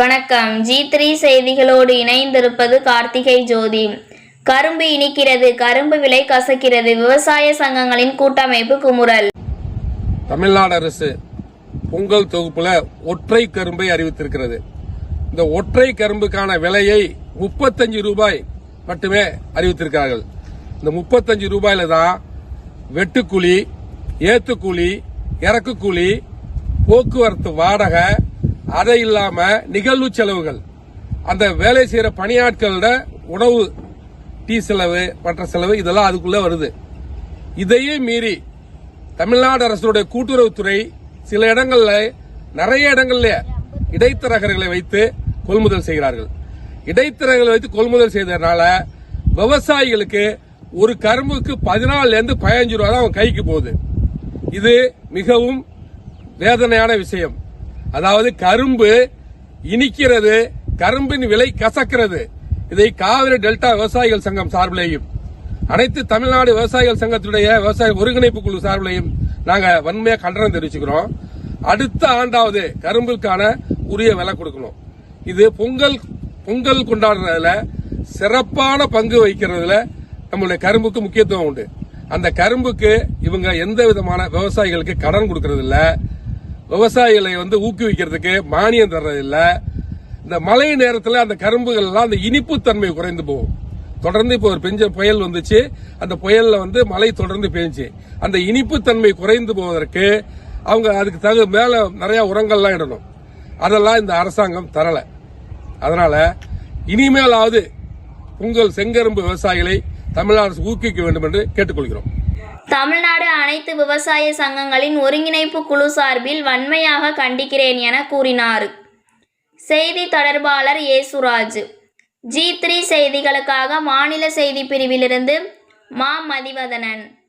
வணக்கம். G three செய்திகளோடு இணைந்திருப்பது கார்த்திகை ஜோதி. கரும்பு இனிக்கிறது கரும்பு விலை கசக்கிறது விவசாய சங்கங்களின் கூட்டமைப்பு குமுறல். தமிழ்நாடு அரசு பொங்கல் தொகுப்புல ஒற்றை கரும்பை அறிவித்திருக்கிறது. இந்த ஒற்றை கரும்புக்கான விலையை முப்பத்தஞ்சு ரூபாய் மட்டுமே அறிவித்திருக்கிறார்கள். இந்த முப்பத்தஞ்சு ரூபாயில தான் வெட்டுக்கூலி ஏத்துக்கூலி இறக்கு கூலி போக்குவரத்து வாடகை அதை இல்லாம நிகழ்வு செலவுகள் அந்த வேலை செய்யற பணியாட்களோட உணவு டீ செலவு மற்ற செலவு இதெல்லாம் அதுக்குள்ள வருது. இதையே மீறி தமிழ்நாடு அரசுடைய கூட்டுறவுத்துறை சில இடங்கள்ல நிறைய இடங்கள்ல இடைத்தரகர்களை வைத்து கொள்முதல் செய்கிறார்கள். இடைத்தரகர்களை வைத்து கொள்முதல் செய்ததுனால விவசாயிகளுக்கு ஒரு கரும்புக்கு பதினாலுல இருந்து பதினஞ்சு ரூபா தான் அவன் கைக்கு போகுது. இது மிகவும் வேதனையான விஷயம். அதாவது கரும்பு இனிக்கிறது கரும்பின் விலை கசக்கிறது. இதை காவிரி டெல்டா விவசாயிகள் சங்கம் சார்பிலேயும் அனைத்து தமிழ்நாடு விவசாயிகள் சங்கத்துடைய விவசாய ஒருங்கிணைப்பு குழு சார்பிலையும் நாங்க வன்மையா கண்டனம் தெரிவிச்சுக்கிறோம். அடுத்த ஆண்டாவது கரும்புக்கான உரிய விலை கொடுக்கணும். இது பொங்கல் பொங்கல் கொண்டாடுறதுல சிறப்பான பங்கு வகிக்கிறதுல நம்மளுடைய கரும்புக்கு முக்கியத்துவம் உண்டு. அந்த கரும்புக்கு இவங்க எந்த விதமான விவசாயிகளுக்கு கடன் கொடுக்கறது விவசாயிகளை வந்து ஊக்குவிக்கிறதுக்கு மானியம் தர்றதில்லை. இந்த மழை நேரத்தில் அந்த கரும்புகள்லாம் அந்த இனிப்பு தன்மை குறைந்து போகும். தொடர்ந்து இப்போ ஒரு பெஞ்ச புயல் வந்துச்சு. அந்த புயலில் வந்து மழை தொடர்ந்து பெஞ்சு. அந்த இனிப்பு தன்மை குறைந்து போவதற்கு அவங்க அதுக்கு தகு மேலே நிறையா உரங்கள்லாம் இடணும். அதெல்லாம் இந்த அரசாங்கம் தரலை. அதனால் இனிமேலாவது உங்கள் செங்கரும்பு விவசாயிகளை தமிழக அரசு ஊக்குவிக்க வேண்டும் என்று கேட்டுக்கொள்கிறோம். தமிழ்நாடு அனைத்து விவசாய சங்கங்களின் ஒருங்கிணைப்பு குழு சார்பில் வன்மையாக கண்டிக்கிறேன் என கூறினார். செய்தி தொடர்பாளர் ஏசுராஜ். ஜி த்ரீ செய்திகளுக்காக மாநில செய்தி பிரிவிலிருந்து மா மதிவதனன்.